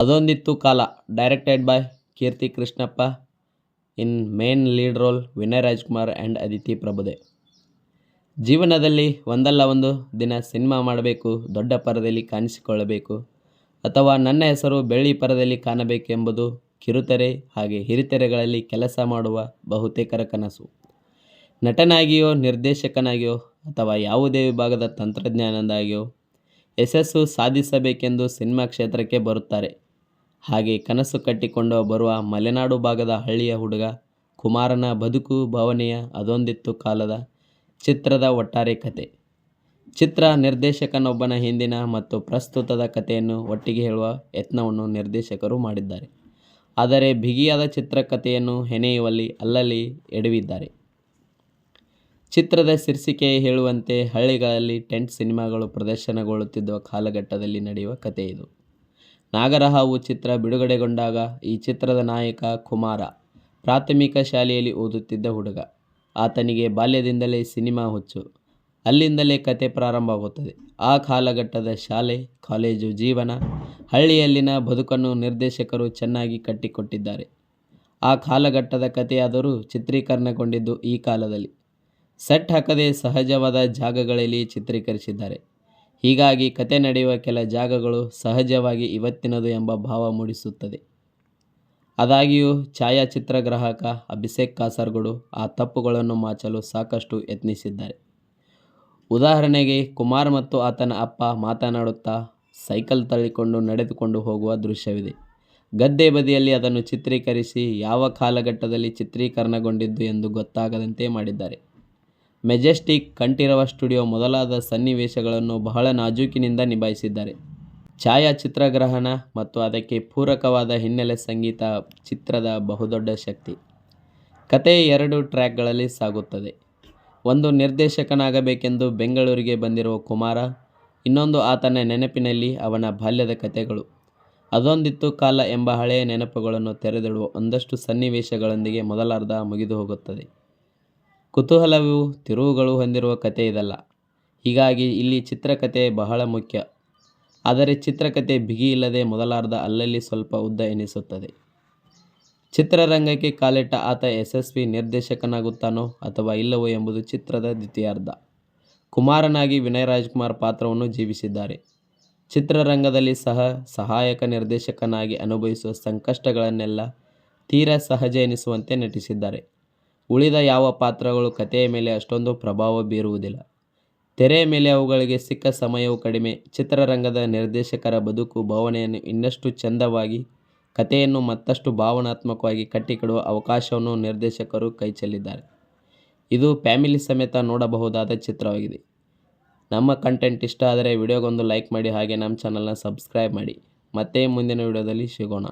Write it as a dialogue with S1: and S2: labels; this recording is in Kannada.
S1: ಅದೊಂದಿತ್ತು ಕಾಲ. Directed by Keerthi Krishnappa. In main lead role Vinay Rajkumar and Aditi Prabhudeva. ಜೀವನದಲ್ಲಿ ಒಂದಲ್ಲ ಒಂದು ದಿನ ಸಿನಿಮಾ ಮಾಡಬೇಕು, ದೊಡ್ಡ ಪರದೆಯಲ್ಲಿ ಕಾಣಿಸಿಕೊಳ್ಳಬೇಕು, ಅಥವಾ ನನ್ನ ಹೆಸರು ಬೆಳ್ಳಿ ಪರದೆಯಲ್ಲಿ ಕಾಣಬೇಕೆಂಬುದು ಕಿರುತೆರೆ ಹಾಗೆ ಹಿರಿತೆರೆಗಳಲ್ಲಿ ಕೆಲಸ ಮಾಡುವ ಬಹುತೇಕರ ಕನಸು. ನಟನಾಗಿಯೋ, ನಿರ್ದೇಶಕನಾಗಿಯೋ, ಅಥವಾ ಯಾವುದೇ ವಿಭಾಗದ ತಂತ್ರಜ್ಞಾನದಾಗಿಯೋ, ಯಶಸ್ಸು ಸಾಧಿಸಬೇಕೆಂದು ಸಿನಿಮಾ ಕ್ಷೇತ್ರಕ್ಕೆ ಬರುತ್ತಾರೆ. ಹಾಗೆ ಕನಸು ಕಟ್ಟಿಕೊಂಡು ಬರುವ ಮಲೆನಾಡು ಭಾಗದ ಹಳ್ಳಿಯ ಹುಡುಗ ಕುಮಾರನ ಬದುಕು ಭಾವನೆಯ ಅದೊಂದಿತ್ತು ಕಾಲದ ಚಿತ್ರದ ಒಟ್ಟಾರೆ ಕತೆ. ಚಿತ್ರ ನಿರ್ದೇಶಕನೊಬ್ಬನ ಹಿಂದಿನ ಮತ್ತು ಪ್ರಸ್ತುತದ ಕಥೆಯನ್ನು ಒಟ್ಟಿಗೆ ಹೇಳುವ ಯತ್ನವನ್ನು ನಿರ್ದೇಶಕರು ಮಾಡಿದ್ದಾರೆ. ಆದರೆ ಬಿಗಿಯಾದ ಚಿತ್ರಕಥೆಯನ್ನು ಹೆಣೆಯುವಲ್ಲಿ ಅಲ್ಲಲ್ಲಿ ಎಡವಿದ್ದಾರೆ. ಚಿತ್ರದ ಶೀರ್ಷಿಕೆ ಹೇಳುವಂತೆ ಹಳ್ಳಿಗಳಲ್ಲಿ ಟೆಂಟ್ ಸಿನಿಮಾಗಳು ಪ್ರದರ್ಶನಗೊಳ್ಳುತ್ತಿದ್ದ ಕಾಲಘಟ್ಟದಲ್ಲಿ ನಡೆಯುವ ಕಥೆ ಇದು ನಾಗರಹಾವು ಚಿತ್ರ ಬಿಡುಗಡೆಗೊಂಡಾಗ ಈ ಚಿತ್ರದ ನಾಯಕ ಕುಮಾರ ಪ್ರಾಥಮಿಕ ಶಾಲೆಯಲ್ಲಿ ಓದುತ್ತಿದ್ದ ಹುಡುಗ. ಆತನಿಗೆ ಬಾಲ್ಯದಿಂದಲೇ ಸಿನಿಮಾ ಹುಚ್ಚು. ಅಲ್ಲಿಂದಲೇ ಕತೆ ಪ್ರಾರಂಭವಾಗುತ್ತದೆ. ಆ ಕಾಲಘಟ್ಟದ ಶಾಲೆ, ಕಾಲೇಜು ಜೀವನ, ಹಳ್ಳಿಯಲ್ಲಿನ ಬದುಕನ್ನು ನಿರ್ದೇಶಕರು ಚೆನ್ನಾಗಿ ಕಟ್ಟಿಕೊಟ್ಟಿದ್ದಾರೆ. ಆ ಕಾಲಘಟ್ಟದ ಕಥೆಯಾದರೂ ಚಿತ್ರೀಕರಣಗೊಂಡಿದ್ದು ಈ ಕಾಲದಲ್ಲಿ. ಸೆಟ್ ಹಾಕದೆ ಸಹಜವಾದ ಜಾಗಗಳಲ್ಲಿ ಚಿತ್ರೀಕರಿಸಿದ್ದಾರೆ. ಹೀಗಾಗಿ ಕತೆ ನಡೆಯುವ ಕೆಲ ಜಾಗಗಳು ಸಹಜವಾಗಿ ಇವತ್ತಿನದು ಎಂಬ ಭಾವ ಮೂಡಿಸುತ್ತದೆ. ಆದಾಗ್ಯೂ ಛಾಯಾಚಿತ್ರಗ್ರಾಹಕ ಅಭಿಷೇಕ್ ಕಾಸರಗೋಡು ಆ ತಪ್ಪುಗಳನ್ನು ಮಾಚಲು ಸಾಕಷ್ಟು ಯತ್ನಿಸಿದ್ದಾರೆ. ಉದಾಹರಣೆಗೆ, ಕುಮಾರ್ ಮತ್ತು ಆತನ ಅಪ್ಪ ಮಾತನಾಡುತ್ತಾ ಸೈಕಲ್ ತಳ್ಳಿಕೊಂಡು ನಡೆದುಕೊಂಡು ಹೋಗುವ ದೃಶ್ಯವಿದೆ. ಗದ್ದೆ ಬದಿಯಲ್ಲಿ ಅದನ್ನು ಚಿತ್ರೀಕರಿಸಿ ಯಾವ ಕಾಲಘಟ್ಟದಲ್ಲಿ ಚಿತ್ರೀಕರಣಗೊಂಡಿದ್ದು ಎಂದು ಗೊತ್ತಾಗದಂತೆ ಮಾಡಿದ್ದಾರೆ. ಮೆಜೆಸ್ಟಿಕ್ ಕಂಠೀರವ ಸ್ಟುಡಿಯೋ ಮೊದಲಾದ ಸನ್ನಿವೇಶಗಳನ್ನು ಬಹಳ ನಾಜೂಕಿನಿಂದ ನಿಭಾಯಿಸಿದ್ದಾರೆ. ಛಾಯಾಚಿತ್ರಗ್ರಹಣ ಮತ್ತು ಅದಕ್ಕೆ ಪೂರಕವಾದ ಹಿನ್ನೆಲೆ ಸಂಗೀತ ಚಿತ್ರದ ಬಹುದೊಡ್ಡ ಶಕ್ತಿ. ಕತೆ ಎರಡು ಟ್ರ್ಯಾಕ್ಗಳಲ್ಲಿ ಸಾಗುತ್ತದೆ. ಒಂದು ನಿರ್ದೇಶಕನಾಗಬೇಕೆಂದು ಬೆಂಗಳೂರಿಗೆ ಬಂದಿರುವ ಕುಮಾರ, ಇನ್ನೊಂದು ಆತನ ನೆನಪಿನಲ್ಲಿ ಅವನ ಬಾಲ್ಯದ ಕತೆಗಳು ಅದೊಂದಿತ್ತು ಕಾಲ ಎಂಬ ಹಳೆಯ ನೆನಪುಗಳನ್ನು ತೆರೆದಿಡುವ ಒಂದಷ್ಟು ಸನ್ನಿವೇಶಗಳೊಂದಿಗೆ ಮೊದಲಾರ್ಧ ಮುಗಿದು ಹೋಗುತ್ತದೆ ಕುತೂಹಲವು ತಿರುವುಗಳು ಹೊಂದಿರುವ ಕತೆ ಇದಲ್ಲ. ಹೀಗಾಗಿ ಇಲ್ಲಿ ಚಿತ್ರಕಥೆ ಬಹಳ ಮುಖ್ಯ. ಆದರೆ ಚಿತ್ರಕಥೆ ಬಿಗಿ ಇಲ್ಲದೆ ಮೊದಲಾರ್ಧ ಅಲ್ಲಲ್ಲಿ ಸ್ವಲ್ಪ ಉದ್ದ ಎನಿಸುತ್ತದೆ. ಚಿತ್ರರಂಗಕ್ಕೆ ಕಾಲಿಟ್ಟ ಆತ ಯಶಸ್ವಿ ನಿರ್ದೇಶಕನಾಗುತ್ತಾನೋ ಅಥವಾ ಇಲ್ಲವೋ ಎಂಬುದು ಚಿತ್ರದ ದ್ವಿತೀಯಾರ್ಧ. ಕುಮಾರನಾಗಿ ವಿನಯ್ ರಾಜ್ಕುಮಾರ್ ಪಾತ್ರವನ್ನು ಜೀವಿಸಿದ್ದಾರೆ. ಚಿತ್ರರಂಗದಲ್ಲಿ ಸಹ ಸಹಾಯಕ ನಿರ್ದೇಶಕನಾಗಿ ಅನುಭವಿಸುವ ಸಂಕಷ್ಟಗಳನ್ನೆಲ್ಲ ತೀರಾ ಸಹಜ ಎನಿಸುವಂತೆ ನಟಿಸಿದ್ದಾರೆ. ಉಳಿದ ಯಾವ ಪಾತ್ರಗಳು ಕಥೆಯ ಮೇಲೆ ಅಷ್ಟೊಂದು ಪ್ರಭಾವ ಬೀರುವುದಿಲ್ಲ. ತೆರೆಯ ಮೇಲೆ ಅವುಗಳಿಗೆ ಸಿಕ್ಕ ಸಮಯವು ಕಡಿಮೆ. ಚಿತ್ರರಂಗದ ನಿರ್ದೇಶಕರ ಬದುಕು, ಭಾವನೆಯನ್ನು ಇನ್ನಷ್ಟು ಚಂದವಾಗಿ, ಕಥೆಯನ್ನು ಮತ್ತಷ್ಟು ಭಾವನಾತ್ಮಕವಾಗಿ ಕಟ್ಟಿಕೊಡುವ ಅವಕಾಶವನ್ನು ನಿರ್ದೇಶಕರು ಕೈಚೆಲ್ಲಿದ್ದಾರೆ. ಇದು ಫ್ಯಾಮಿಲಿ ಸಮೇತ ನೋಡಬಹುದಾದ ಚಿತ್ರವಾಗಿದೆ. ನಮ್ಮ ಕಂಟೆಂಟ್ ಇಷ್ಟ ಆದರೆ ವಿಡಿಯೋಗೊಂದು ಲೈಕ್ ಮಾಡಿ ಹಾಗೆ ನಮ್ಮ ಚಾನಲ್ನ ಸಬ್ಸ್ಕ್ರೈಬ್ ಮಾಡಿ. ಮತ್ತೆ ಮುಂದಿನ ವಿಡಿಯೋದಲ್ಲಿ ಸಿಗೋಣ.